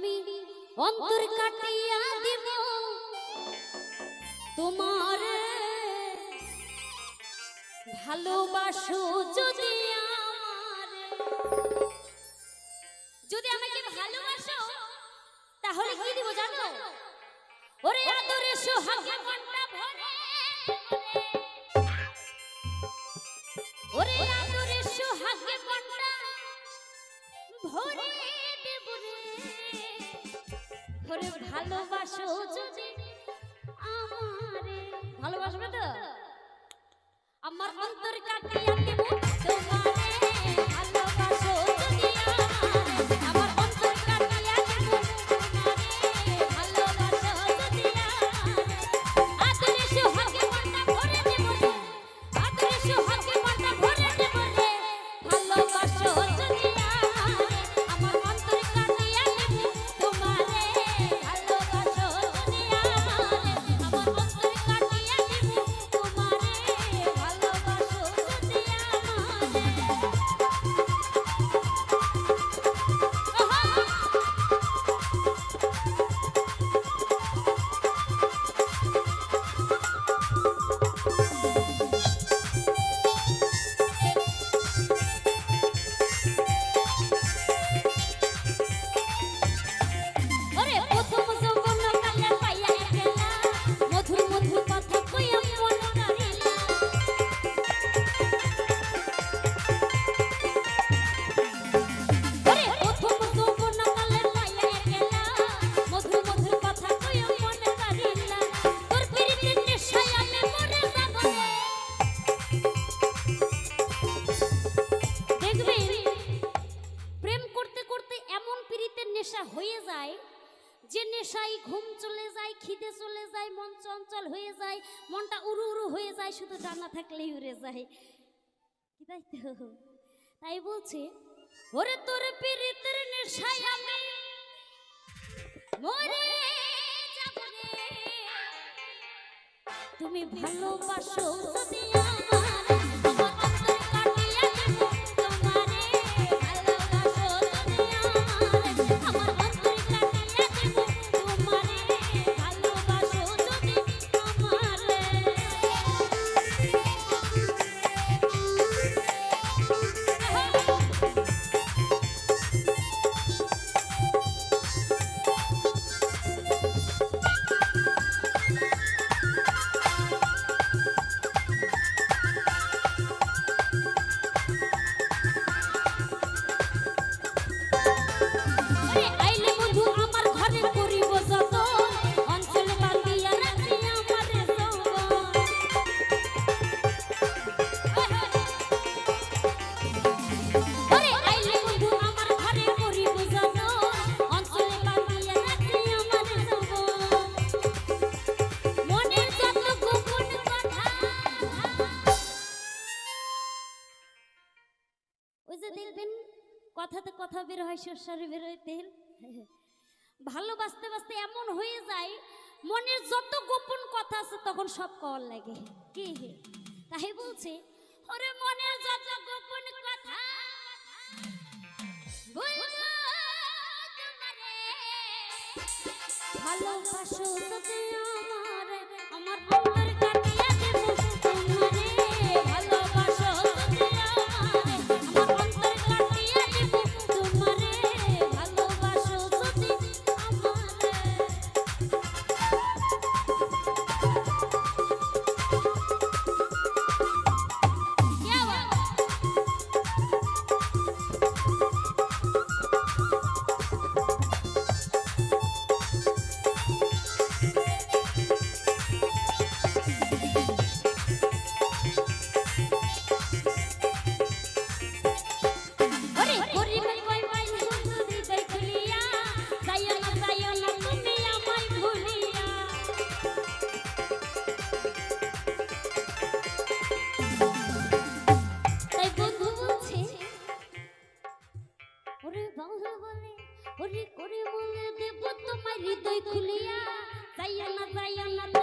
আমি অন্তর কাটিয়া দিব। তোমার ভালোবাসো যদি যদি আমাকে ভালোবাসো, তাহলে কি দিব জানো? ওরে আদরে সোহাগে মনটা ভরে। ওরে আদরে সোহাগে মনটা ভরে দেব রে। ওরে ভালোবাসো যদি আমারে। ভালোবাসবে তো? আমার অন্তর কাটিয়া দেব তোমারে চলে যায়, খিদে চলে যায়, মন চঞ্চল হয়ে যায়, মনটা উড়ু উড়ু হয়ে যায়, শুধু ডানা থাকলেই উড়ে যায়। তাই তো? তাই বলছে, ওরে তোর পীড়িতের নেশায় আমি মরে যাব রে। তুমি ভালোবাসো যদি যে দেখবেন কথাতে কথা বের হয় সরষারে বের হয় তেল ভালোবাসতে বাসতে এমন হয়ে যায় মনের যত গোপন কথা আছে তখন সব কল লাগে। কি? তাই বলছে ওরে মনের যত গোপন কথা। ভালোবাসো হৃদয় খুলিয়া যাইয়া না যাইয়া না